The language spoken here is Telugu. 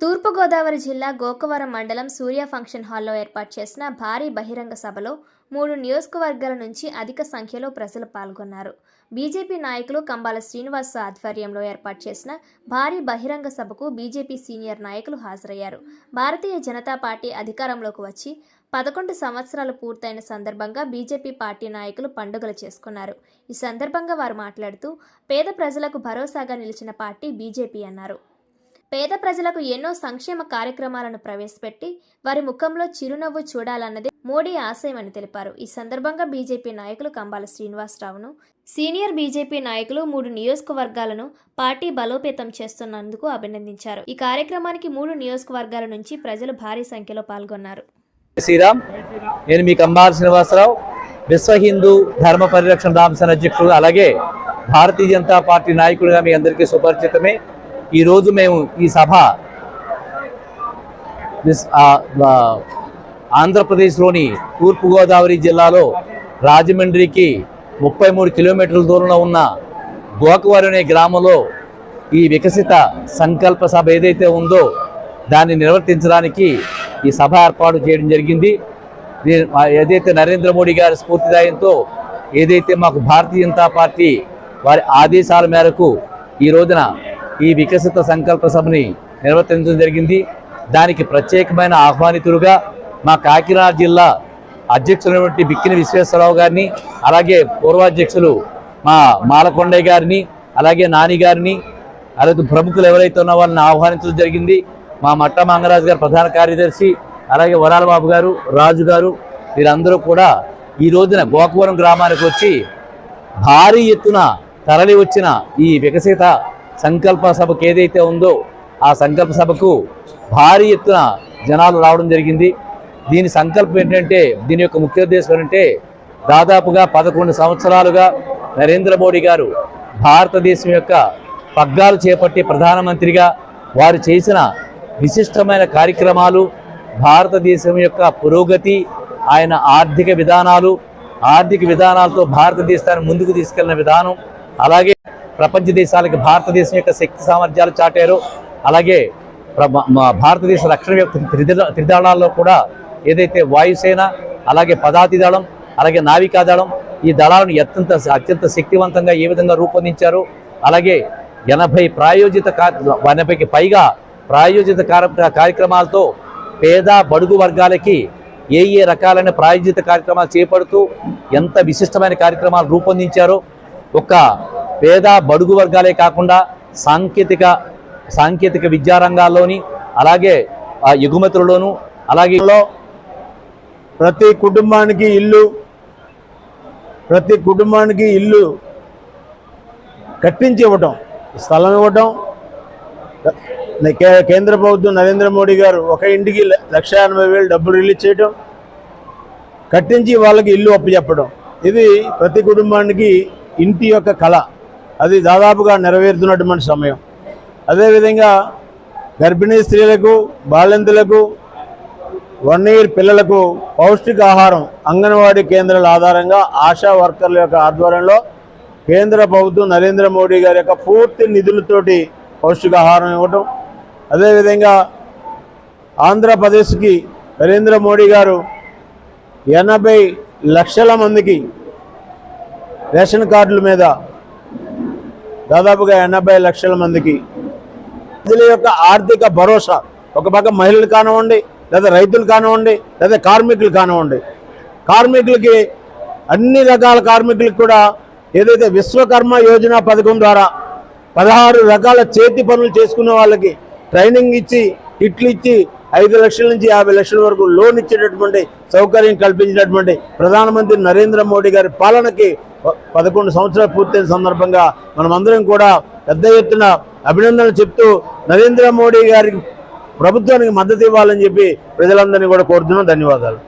తూర్పుగోదావరి జిల్లా గోకవరం మండలం సూర్య ఫంక్షన్ హాల్లో ఏర్పాటు చేసిన భారీ బహిరంగ సభలో మూడు నియోజకవర్గాల నుంచి అధిక సంఖ్యలో ప్రజలు పాల్గొన్నారు. బీజేపీ నాయకులు కంబాల శ్రీనివాస్ ఆధ్వర్యంలో ఏర్పాటు చేసిన భారీ బహిరంగ సభకు బీజేపీ సీనియర్ నాయకులు హాజరయ్యారు. భారతీయ జనతా పార్టీ అధికారంలోకి వచ్చి పదకొండు సంవత్సరాలు పూర్తయిన సందర్భంగా బీజేపీ పార్టీ నాయకులు పండుగలు చేసుకున్నారు. ఈ సందర్భంగా వారు మాట్లాడుతూ పేద ప్రజలకు భరోసాగా నిలిచిన పార్టీ బీజేపీ అన్నారు. పేద ప్రజలకు ఎన్నో సంక్షేమ కార్యక్రమాలను ప్రవేశపెట్టి వారి ముఖంలో చిరునవ్వు చూడాలన్నదే మోడీ ఆశయమని తెలిపారు. ఈ సందర్భంగా బీజేపీ నాయకులు కంబాల శ్రీనివాసరావును సీనియర్ బీజేపీ నాయకులు మూడు నియోజకవర్గాలను పార్టీ బలోపేతం చేస్తున్నందుకు అభినందించారు. ఈ కార్యక్రమానికి మూడు నియోజకవర్గాల నుంచి ప్రజలు భారీ సంఖ్యలో పాల్గొన్నారు. శ్రీరామ్. నేను మీ కంబాల శ్రీనివాసరావు విశ్వ హిందూ ధర్మ పరిరక్షణ రామసేన అధ్యక్షుడు అలాగే భారతీయ జనతా పార్టీ నాయకుడిగా మీ అందరికీ సుపరిచితమే. ఈరోజు మేము ఈ సభ ఆంధ్రప్రదేశ్లోని తూర్పుగోదావరి జిల్లాలో రాజమండ్రికి ముప్పై మూడు కిలోమీటర్ల దూరంలో ఉన్న గోకవరం అనే గ్రామంలో ఈ వికసిత సంకల్ప సభ ఏదైతే ఉందో దాన్ని నిర్వర్తించడానికి ఈ సభ ఏర్పాటు చేయడం జరిగింది. ఏదైతే నరేంద్ర మోడీ గారి స్ఫూర్తిదాయంతో ఏదైతే మాకు భారతీయ జనతా పార్టీ వారి ఆదేశాల మేరకు ఈ రోజున ఈ వికసిత సంకల్ప సభని నిర్వర్తించడం జరిగింది. దానికి ప్రత్యేకమైన ఆహ్వానితులుగా మా కాకినాడ జిల్లా అధ్యక్షులైనటువంటి బిక్కిన విశ్వేశ్వరరావు గారిని అలాగే పూర్వాధ్యక్షులు మా మాలకొండయ్య గారిని అలాగే నాని గారిని అలాగే ప్రముఖులు ఎవరైతే ఉన్న వాళ్ళని ఆహ్వానించడం జరిగింది. మా మట్ట మంగరాజు గారు ప్రధాన కార్యదర్శి అలాగే వరాల బాబు గారు రాజు గారు వీరందరూ కూడా ఈ రోజున గోకవరం గ్రామానికి వచ్చి భారీ ఎత్తున తరలి వచ్చిన ఈ వికసిత సంకల్ప సభకు ఏదైతే ఉందో ఆ సంకల్ప సభకు భారీ ఎత్తున జనాలు రావడం జరిగింది. దీని సంకల్పం ఏంటంటే దీని యొక్క ముఖ్య ఉద్దేశం ఏంటంటే దాదాపుగా పదకొండు సంవత్సరాలుగా నరేంద్ర మోడీ గారు భారతదేశం యొక్క పగ్గాలు చేపట్టి ప్రధానమంత్రిగా వారు చేసిన విశిష్టమైన కార్యక్రమాలు భారతదేశం యొక్క పురోగతి ఆయన ఆర్థిక విధానాలు ఆర్థిక విధానాలతో భారతదేశాన్ని ముందుకు తీసుకెళ్ళిన విధానం అలాగే ప్రపంచ దేశాలకు భారతదేశం యొక్క శక్తి సామర్థ్యాలు చాటారు. అలాగే భారతదేశ రక్షణ యొక్క త్రిదళాల్లో కూడా ఏదైతే వాయుసేన అలాగే పదాతి దళం అలాగే నావికా దళం ఈ దళాలను అత్యంత అత్యంత శక్తివంతంగా ఏ విధంగా రూపొందించారు. అలాగే ఎనభై ప్రాయోజిత ఎనభైకి పైగా ప్రాయోజిత కార్యక్రమాలతో పేద బడుగు వర్గాలకి ఏ ఏ రకాలైన ప్రాయోజిత కార్యక్రమాలు చేపడుతూ ఎంత విశిష్టమైన కార్యక్రమాలు రూపొందించారో ఒక పేద బడుగు వర్గాలే కాకుండా సాంకేతిక సాంకేతిక విద్యారంగాల్లోని అలాగే ఆ ఎగుమతులలోను అలాగే ప్రతి కుటుంబానికి ఇల్లు ప్రతి కుటుంబానికి ఇల్లు కట్టించి ఇవ్వటం స్థలం ఇవ్వటం. కే- కేంద్ర ప్రభుత్వం నరేంద్ర మోడీ గారు ఒక ఇంటికి ల- లక్ష ఎనభై వేలు డబ్బులు రిలీజ్ చేయటం కట్టించి వాళ్ళకి ఇల్లు అప్పచెప్పడం ఇది ప్రతి కుటుంబానికి ఇంటి యొక్క కళ. అది దాదాపుగా నెరవేరుతున్నటువంటి సమయం. అదేవిధంగా గర్భిణీ స్త్రీలకు బాలింతలకు వన్ ఇయర్ పిల్లలకు పౌష్టికాహారం అంగన్వాడీ కేంద్రాల ఆధారంగా ఆశా వర్కర్ల యొక్క ఆధ్వర్యంలో కేంద్ర ప్రభుత్వం నరేంద్ర మోడీ గారి యొక్క పూర్తి నిధులతోటి పౌష్టికాహారం ఇవ్వటం. అదేవిధంగా ఆంధ్రప్రదేశ్కి నరేంద్ర మోడీ గారు ఎనభై లక్షల మందికి రేషన్ కార్డుల మీద దాదాపుగా ఎనభై లక్షల మందికి. ప్రజల యొక్క ఆర్థిక భరోసా ఒక పక్క మహిళలు కానివ్వండి లేదా రైతులు కానివ్వండి లేదా కార్మికులు కానివ్వండి. కార్మికులకి అన్ని రకాల కార్మికులకు కూడా ఏదైతే విశ్వకర్మ యోజన పథకం ద్వారా పదహారు రకాల చేతి పనులు చేసుకునే వాళ్ళకి ట్రైనింగ్ ఇచ్చి ఇట్లు ఇచ్చి ఐదు లక్షల నుంచి యాభై లక్షల వరకు లోన్ ఇచ్చేటటువంటి సౌకర్యం కల్పించినటువంటి ప్రధానమంత్రి నరేంద్ర మోడీ గారి పాలనకి పదకొండు సంవత్సరాలు పూర్తయిన సందర్భంగా మనమందరం కూడా పెద్ద ఎత్తున అభినందనలు చెప్తూ నరేంద్ర మోడీ గారికి ప్రభుత్వానికి మద్దతు ఇవ్వాలని చెప్పి ప్రజలందరినీ కూడా కోరుతున్నాం. ధన్యవాదాలు.